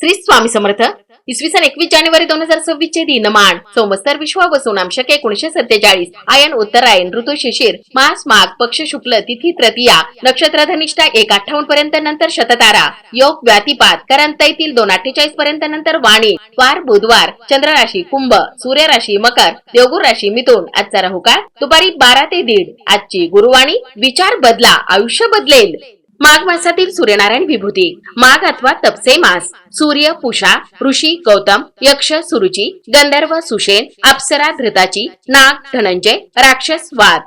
श्री स्वामी समर्थ. इसवी सन एकवीस जानेवारी दोन हजार सव्वीस चे दिनमान सोमस्तर विश्व बसून आमशक एकोणीशे सत्तेचाळीस. आयन उत्तरायण ऋतू शिशिर मास माघ पक्ष शुक्ल तिथी तृतीया नक्षत्र धनिष्ठा एक अठ्ठावन्न पर्यंत नंतर शततारा. योग व्यातिपात करंतैतील दोन अठ्ठेचाळीस पर्यंत नंतर वाणी वार बुधवार चंद्र राशी कुंभ सूर्य राशी मकर देवगुर राशी मिथुन आजचा राहू काळ. दुपारी बारा ते दीड. आजची गुरुवाणी विचार बदला आयुष्य बदलेल. माघ मासातील सूर्यनारायण विभूती. माघ अथवा तपसे मास. सूर्य पुषा ऋषी गौतम यक्ष सुरुची गंधर्व सुशेन अप्सरा धृताची नाग धनंजय राक्षस वाद.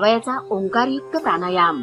वयाचा ओंकारयुक्त प्राणायाम.